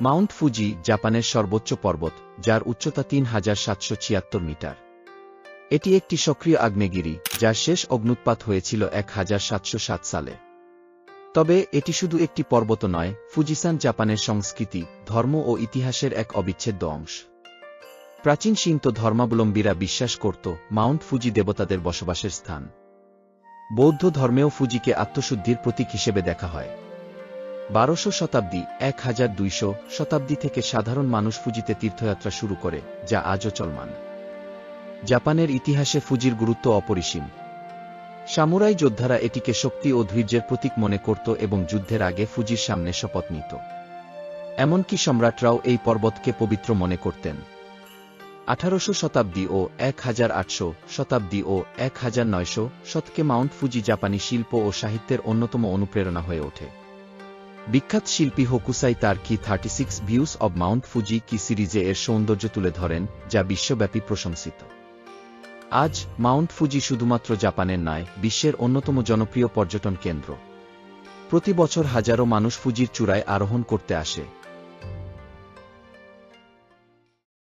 Mount Fuji, জাপানের সর্বোচ্চ পর্বত, যার উচ্চতা তিন হাজার সাতশো ছিয়াত্তর মিটার। এটি একটি সক্রিয় আগ্নেয়গিরি, যার শেষ অগ্নুৎপাত হয়েছিল এক হাজার সাতশো সাত সালে। তবে এটি শুধু একটি পর্বত নয়, ফুজিসান জাপানের সংস্কৃতি, ধর্ম ও ইতিহাসের এক অবিচ্ছেদ্য অংশ। প্রাচীন সিন্ত ধর্মাবলম্বীরা বিশ্বাস করত, মাউন্ট ফুজি দেবতাদের বসবাসের স্থান। বৌদ্ধ ধর্মেও ফুজিকে আত্মশুদ্ধির প্রতীক হিসেবে দেখা হয়। বারোশো শতাব্দী, এক হাজার দুইশো শতাব্দী থেকে সাধারণ মানুষ ফুজিতে তীর্থযাত্রা শুরু করে, যা আজও চলমান। জাপানের ইতিহাসে ফুজির গুরুত্ব অপরিসীম। সামুরাই যোদ্ধারা এটিকে শক্তি ও ধৈর্যের প্রতীক মনে করত এবং যুদ্ধের আগে ফুজির সামনে শপথ নিত। এমনকি সম্রাটরাও এই পর্বতকে পবিত্র মনে করতেন। আঠারোশো শতাব্দী ও এক হাজার আটশো শতাব্দী ও এক হাজার নয়শো শতকে মাউন্ট ফুজি জাপানি শিল্প ও সাহিত্যের অন্যতম অনুপ্রেরণা হয়ে ওঠে। বিখ্যাত শিল্পী হোকুসাই তার কি thirty six views of Mount Fuji কি সিরিজে এর সৌন্দর্য তুলে ধরেন, যা বিশ্বব্যাপী প্রশংসিত। আজ মাউন্ট ফুজি শুধুমাত্র জাপানের নয়, বিশ্বের অন্যতম জনপ্রিয় পর্যটন কেন্দ্র। প্রতি বছর হাজারো মানুষ ফুজির চূড়ায় আরোহণ করতে আসে।